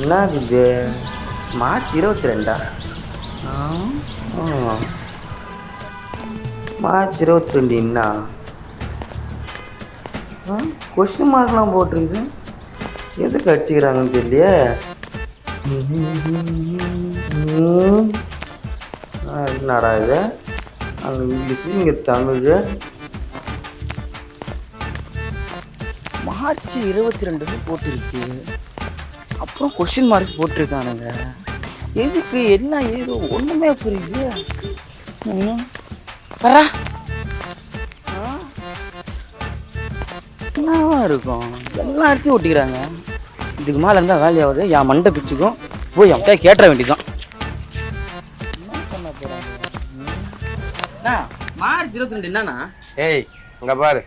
என்னது இது மார்ச் இருபத்தி ரெண்டா? மார்ச் இருபத்தி ரெண்டு என்ன கொஸ்டின் மார்க்லாம் போட்டிருக்குது. எதுக்கு அடிச்சுக்கிறாங்கன்னு தெரியலையே. என்னடா இது? அங்கே இங்கிலீஷு இங்கே தமிழ். மார்ச் இருபத்தி ரெண்டுன்னு போட்டிருக்கு. அப்புறம் கொஷின் மார்க் போட்டிருக்கானுங்க. எதுக்கு? என்ன ஏதோ ஒன்றுமே புரியுது வரா. என்னவா இருக்கும்? எல்லா இடத்தையும் ஒட்டிக்கிறாங்க. இதுக்கு மேலே இருந்தால் வேலையாவது. என் மண்டை பிச்சுக்கும். போய் என் கேட்டுற வேண்டியதான் பண்ண மார்ச் இருபத்தி ரெண்டு என்னண்ணா? ஏய் அங்க பாரு.